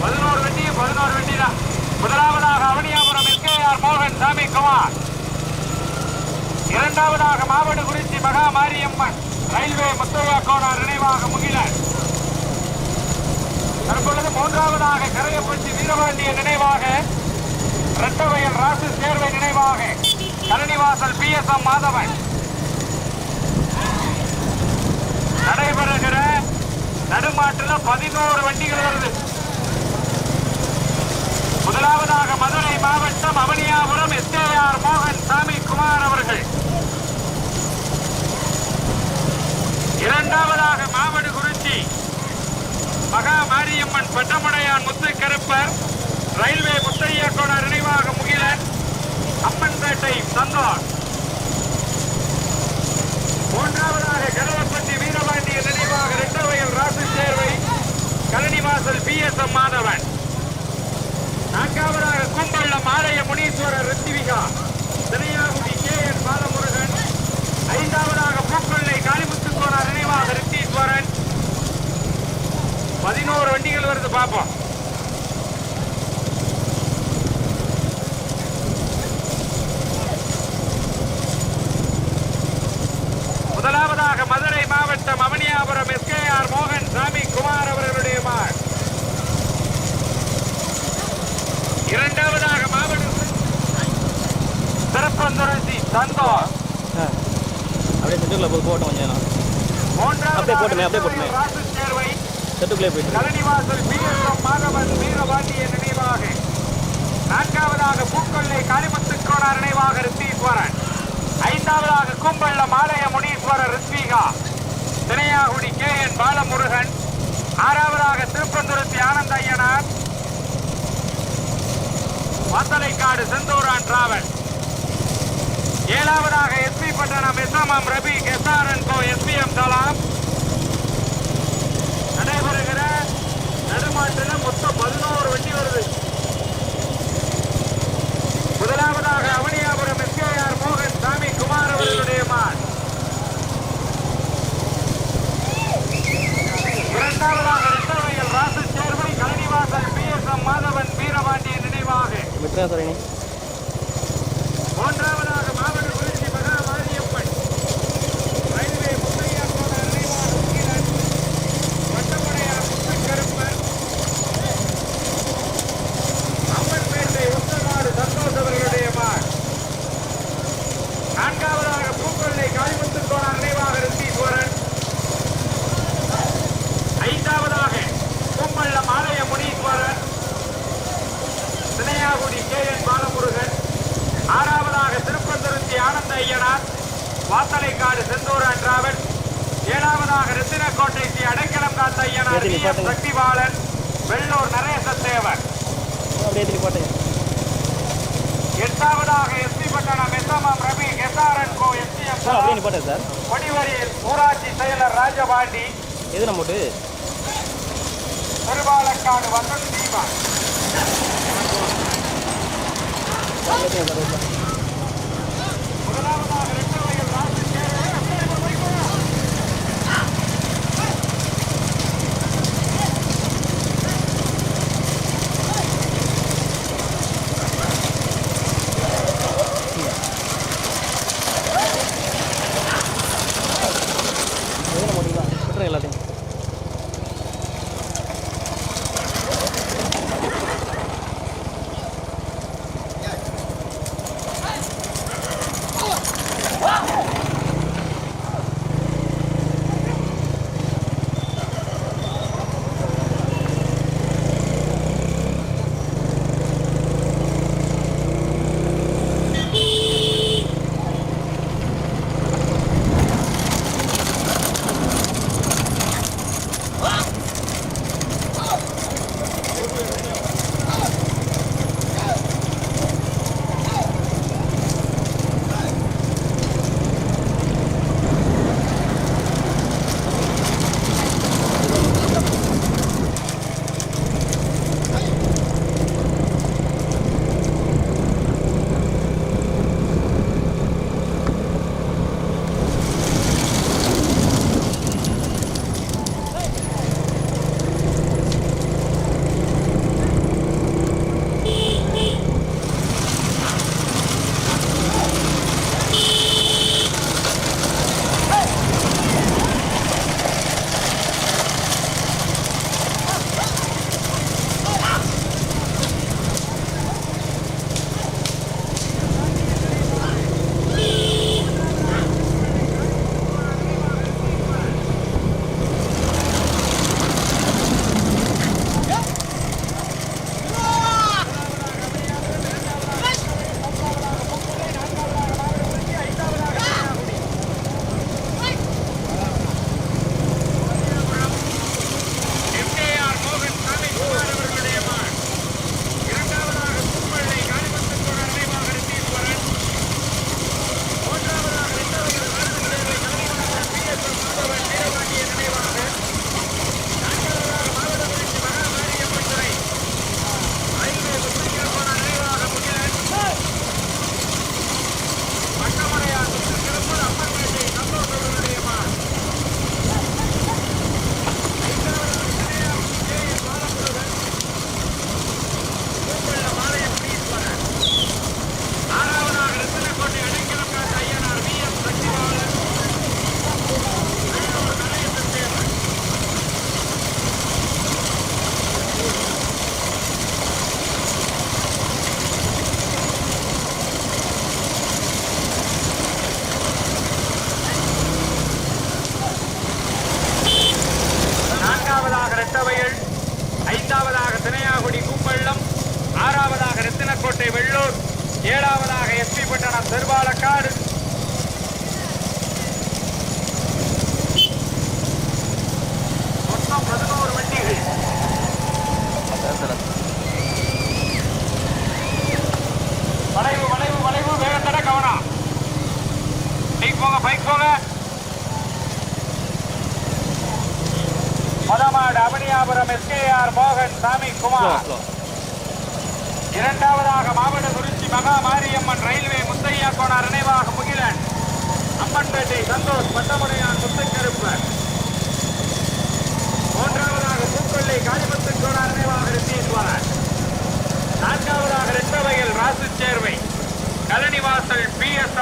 பதினோரு வண்டி பதினோரு வண்டி தான் முதலாவதாக அவனியாபுரம் எஸ்கேஆர் மோகன் சாமி குமார் இரண்டாவதாக மாவடு குறிச்சி மகா மாரியம்மன் ரயில்வே முத்தையா கோனார் நினைவாக முகிலன் தற்பொழுது மூன்றாவதாக கரையப்பட்டி வீரபாண்டிய நினைவாக இரட்டவயல் ராசு சேர்வை நினைவாக Karanivasal P S M Madhavan நடைபெறுகிற நடுமாட்டுல பதினோரு வண்டிகள் வருது. முதலாவதாக மதுரை மாவட்டம் அவனியாபுரம் எஸ்ஏஆர் மோகன் சாமி குமார் அவர்கள். இரண்டாவதாக மாவடு குறிச்சி மகா மாரியம்மன் பட்டமடையான் முத்துக்கருப்பர் ரயில்வே முத்தையா கோணர் நினைவாக முகிலன் அம்மன்பேட்டை சந்தோஷ் மூன்றாவதாக கரவப்பட்டி வீரபாண்டிய நினைவாக Rettavayal Rasu Servai Kalanivasal P S M Madhavan. நான்காவதாக Kumballam Malaiya Muneeswarar ரித்திவிகா. Thiraiyakudi K N Balamurugan. ஐந்தாவதாக பூக்கொள்ளை காளிமுத்துக்கோனார் நினைவாக ரித்தீஸ்வரன். பதினோரு வண்டிகள் வருது பார்ப்போம். முதலாவதாக மதுரை மாவட்டம் அவனியாபுரம் எஸ்கேஆர் மோகன் சாமி குமார் அவர்களுடைய மகன் இரண்டாவதாக மாவட்டம் ஆ. அப்படியே செட்டுக்குள்ளே போய் போட்டோம் கொஞ்சம் அப்படியே போட்டுமே, அப்படியே போட்டுமே. செட்டுக்குள்ளே போயிட்டு மாதவன் வீரபாண்டிய நினைவாக. நான்காவதாக பூக்கொள்ளை காளிமுத்துக்கோனார் நினைவாக ரித்தீஸ்வரன். ஐந்தாவதாக கும்பள்ளம் ஆலய Muneeswarar Rithvika. Thinaiyakudi K N Balamurugan. ஆறாவதாக திருப்பந்துருத்தி ஆனந்த ஐயனார். வத்தலைக்காடு செந்தூரான் டிராவல் ஏழாவதாக SP Pattanam SMM Rafi SRN co SPM Salam நடைபெறுகிற நடுமாற்றில் மொத்தம் பதினோரு வண்டி வருது. முதலாவதாக அவனியாபுரம் எஸ்கேஆர் மோகன் சாமி குமார் அவர்களுடைய மான். இரண்டாவதாக Rettavayal Rasu Servai Kalanivasal P S M Madhavan Veerapandiya நினைவாக விட்டுறேன் சரணி மூன்றாவதாக மாவட்ட குறிச்சி மகா மாரியப்பன் ரயில்வே முத்தையா கோண நினைவாக முகிலன் வட்டமடையார் முத்துக்கருப்பன் அம்மன்பேட்டை உத்தநாடு சந்தோஷ் அவர்களுடைய மான் நான்காவதாக பூக்கொள்ளை காளிமுத்து கோண நினைவாக ரித்தீஸ்வரன் ஐந்தாவதாக கும்பள்ளம் ஆலய முனீஸ்வரன் சினையாகுடி கே என் பாலமுருகன் ஆறாவதாக திருப்பந்துருத்தி ஆனந்த ஐயனார் வாத்தலைக்காடு செந்தூரன் டிராவல் ஏழாவதாக ரத்தினக்கோட்டை ஸ்ரீ அடைக்கலம் காத்த ஐயனார் எதிரி டி எம் பாட்டுங்க. சக்திபாலன் வெள்ளூர் நரேசத்தேவர் அப்படியே திருப்பி போட்டேன் எட்டாவதாக SP Pattanam SMM Ravi SRN co STM sir அப்படியே போட்டேன் சார். கொடிவரியில் ஊராட்சி செயலர் ராஜபாண்டி. எது நம்ம போட்டு திருவாலக்காடு வசந்த் தீபா.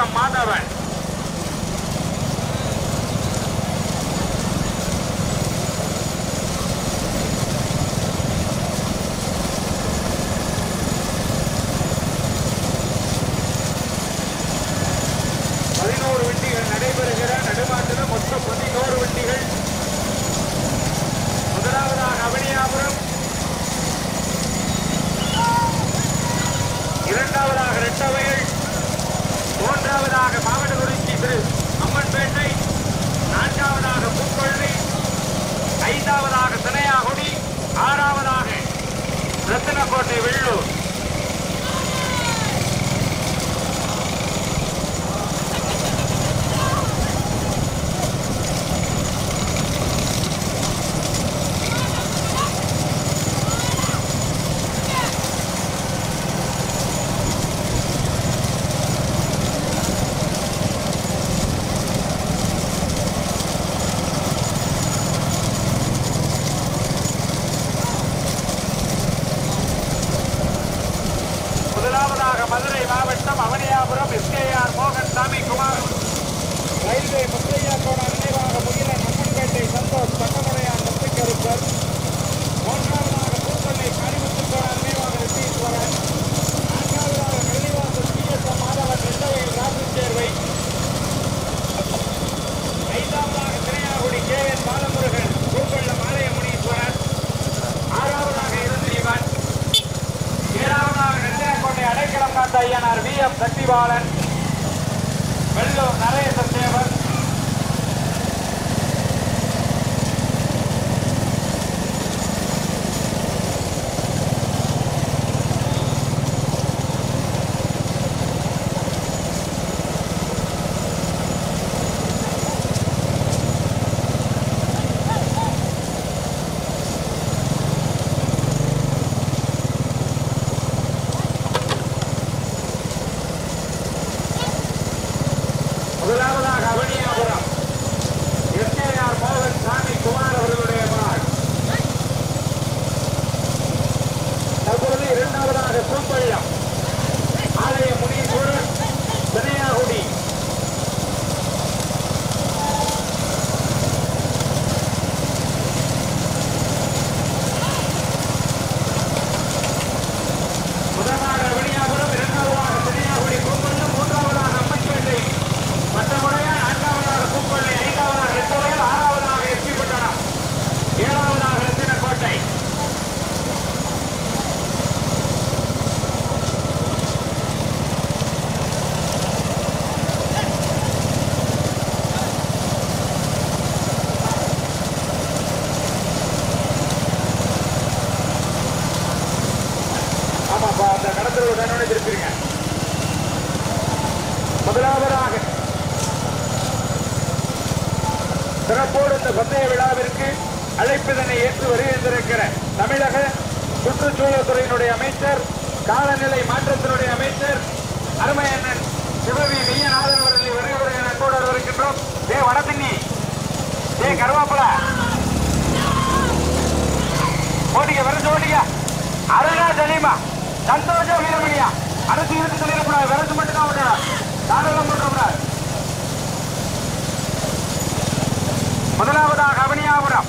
Madhavan Got it. ஒரு முதலாவதாக சிறப்போடு இந்த பந்தய விழாவிற்கு அழைப்பிதனை ஏற்று வருகின்றிருக்கிற தமிழக சுற்றுச்சூழல் அமைச்சர் காலநிலை மாற்றத்தினுடைய அமைச்சர் அருமையண்ணன் சிவவி மெய்யநாதன் அவர்களை வருகிறோம் என கூட வருகின்றோம் ஏ வடதிண்ணி ஏ கருவாப்படா. ஓடிக்க வர ஓடிக்க அருணா சலீமா சந்தோஷம் வீரமணியா அடுத்து இருக்கு சொல்லிடக்கூடாது விரட்டு மட்டும் தான் விடணும் தாராளம் போட்டக்கூடாது முதலாவதாக அவனியாபுரம்.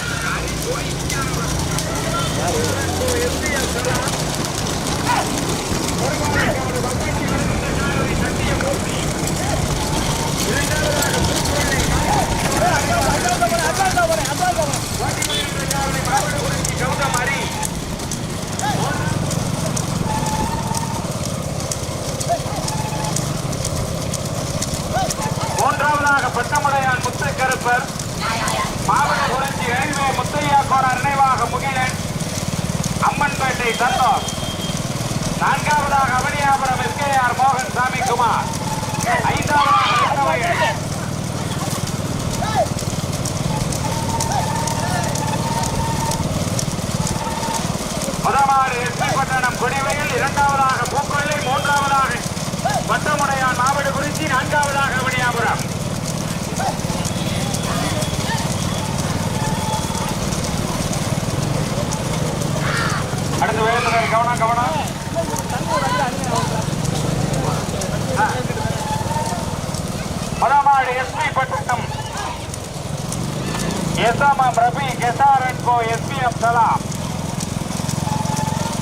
மூன்றாவதாக பட்டமடையான் முத்துக்கருப்பர். மாவட்ட குறிச்சி ரயில்வே முத்தையா கோணர் நினைவாக முகிலன். அம்மன்பேட்டை சந்தோஷ் நான்காவதாக அவனியாபுரம் எஸ்கேஆர் மோகன் சாமி குமார். ஐந்தாவதாக விஷ்ணவயல். எஸ்பி பட்டணம் கொடிவையில் இரண்டாவதாக பூக்கொள்ளை மூன்றாவதாக பட்டமுடையான் மாவட்ட குறிச்சி நான்காவதாக அவனியாபுரம் அடுத்து வேலை கவனம் கவனம் மதமாடு எஸ்பி பட்டணம் எஸ்எம்எம் ரபி கெசாரன் கோ எஸ்பிஎம் சலாம்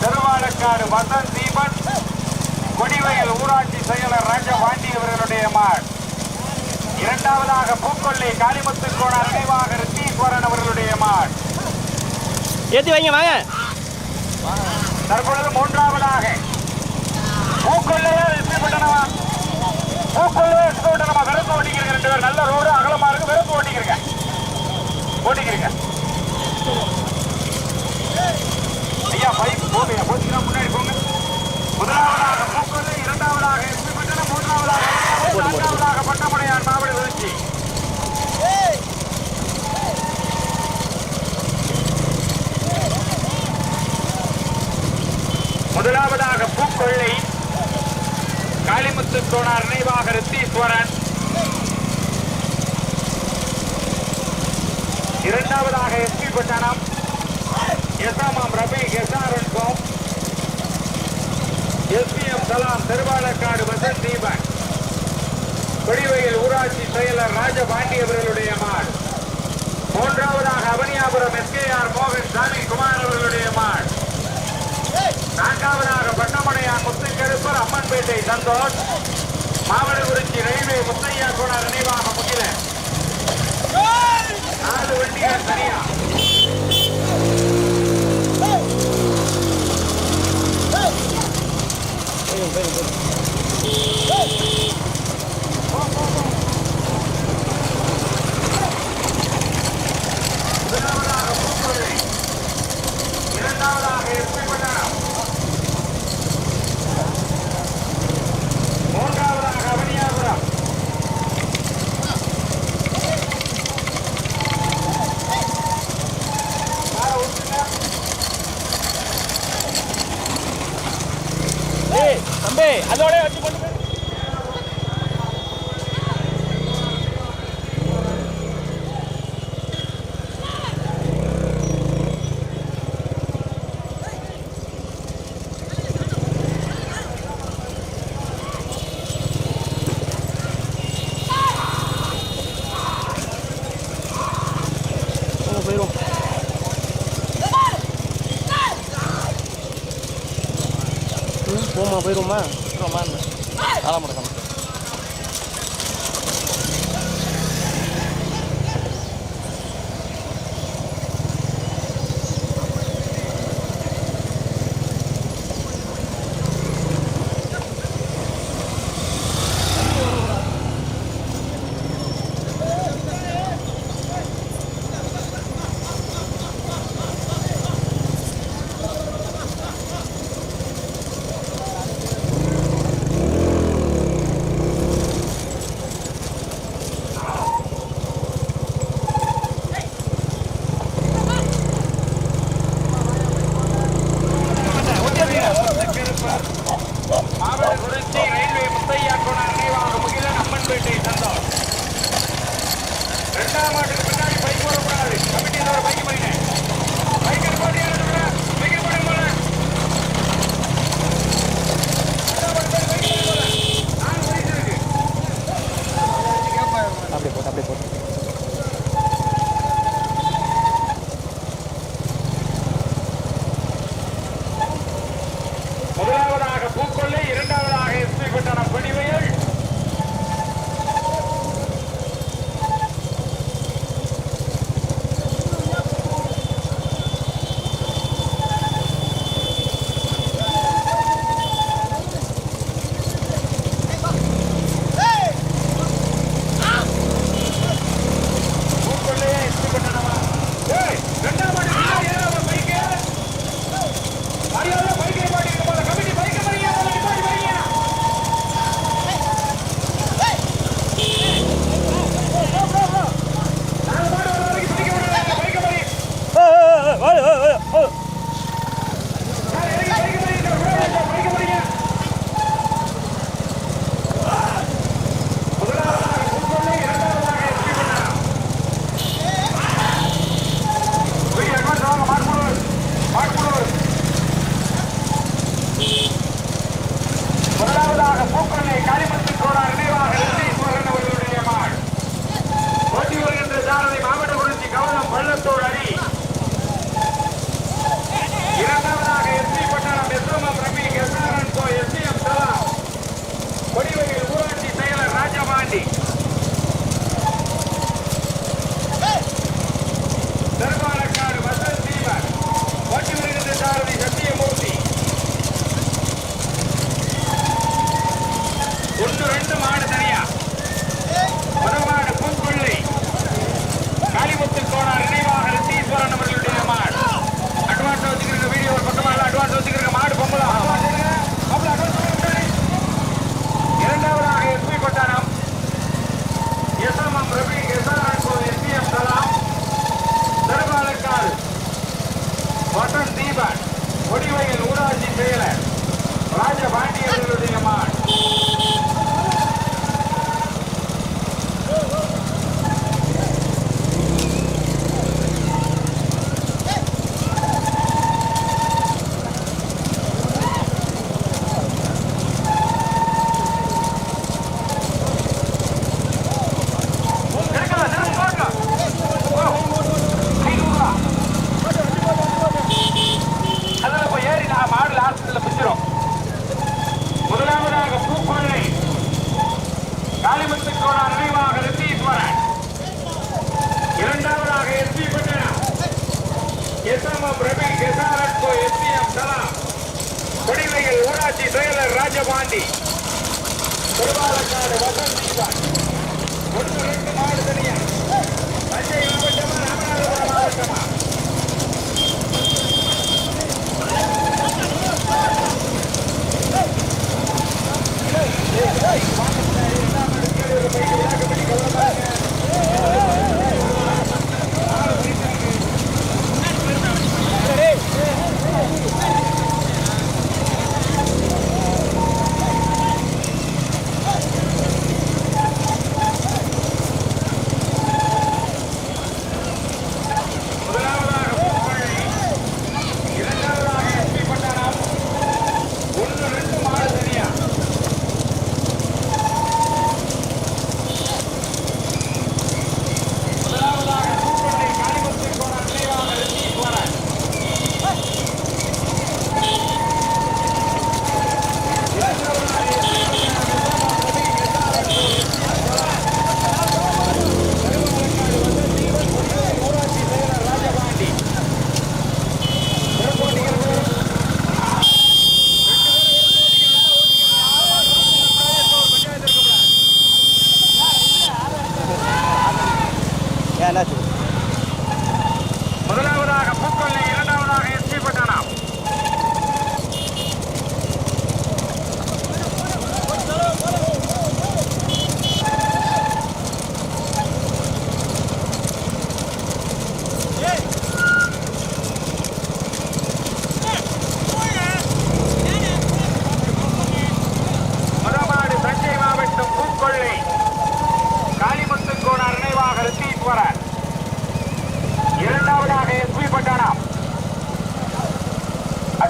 திருவாலக்காடு வசந்த் தீபன் கொடிவயல் ஊராட்சி செயலர் ராஜபாண்டி அவர்களுடைய மாட் இரண்டாவதாக பூக்கொள்ளை காளிமுத்து கோணர் நினைவாக ரித்தீஸ்வரன் அவர்களுடைய மாட் ஏற்றி வைங்க வாங்க. தற்பொழுது மூன்றாவதாக. பூக்கொள்ளையா வெற்றி பட்டணமா பூக்கொள்ளையா வெற்றி பட்டணமா விரத்து ஓட்டிக்கிறீங்க ரெண்டு பேர் நல்ல ரோடு அகலமா இருக்கு. விரத்து ஓட்டிக்கிறீங்க. ஓட்டிக்கிறீங்க. ஐயா பைக் போங்க போச்சுன்னா முன்னாடி போங்க. முதலாவதாக பூக்கொள்ளை இரண்டாவதாக வெற்றி பட்டணம் மூன்றாவதாக நான்காவதாக பட்டமடையான் மாவட்ட விருச்சி முதலாவதாக பூக்கொள்ளை காளிமுத்து தோணார் நினைவாக ரித்தீஸ்வரன். இரண்டாவதாக SP Pattanam SMM Rafi SRN Kom SPM Salam Thiruvalakkadu Vasan Deepan. கொடிவையில் ஊராட்சி செயலர் ராஜபாண்டி அவர்களுடைய மாடு மூன்றாவதாக அவனியாபுரம் எஸ்கேஆர் மோகன் சாமி குமார் அவர்களுடைய மாடு இரண்டாவதாக பட்டமடையான் முத்துக்கெழுப்பர் அம்மன்பேட்டை சந்தோஷ். மாவட்டகுறிச்சி ரயில்வே முத்தையா கோணர் நினைவாக முகில. நாலு வண்டிகள் தனியா. முதலாவதாக பூக்கொள்ளை இரண்டாவதாக எஸ்பி பட்டணம் மூன்றாவதாக அவனியாபுரம் காரை விட்டுங்க. ஏய் தம்பி அதோட வச்சு கொண்டு போய் போங்க, போயிரும் ம், போமா போயிடுவோமா போயிடுவோமா ஆலாம்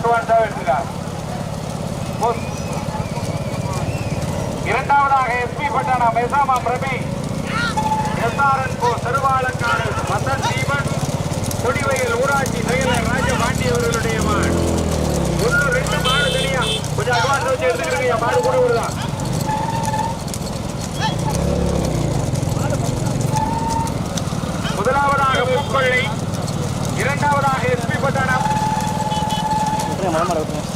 அட்வான்ஸாக இரண்டாவதாக எஸ்பி பட்டானா மெசாமா Prabhi. SRN co Thiruvalakkadu Vasanth Deepan. துடிவையில் ஊராட்சி செயலர் ராஜபாண்டி அவர்களுடைய மாடு. ஒன்று ரெண்டு மாடு தனியா. கொஞ்சம் அட்வான்ஸ் வச்சு எடுத்துக்கிறீங்க மாடு கூட விடுதான் முதலாவதாக பூக்கொள்ளை இரண்டாவதாக எஸ்பி பட்டானா ಮಾಡ್ರಿ ಮಾಡಿ ಮಾಡ್ಬೇಕು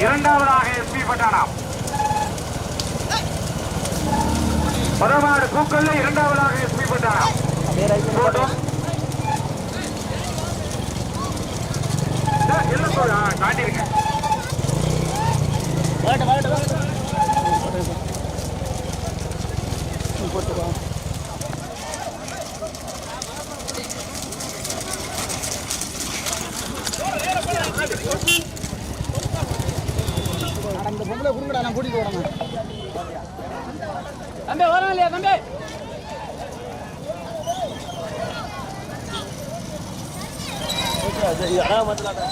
இரண்டாவதாக எஸ்பி பட்டாணம். முதமாடு பூக்கொள்ளை இரண்டாவதாக எஸ்பி பட்டாணம். போட்டோம். காட்டிருக்கேன் போடு. ஆ, காட்டியிருக்கேன் பொம்பளை குடுங்கடா நான் கூட்டிட்டு வரேன். தம்பி வரோம் இல்லையா தம்பி? ஓகே அது அழகா பார்த்துலாட்டா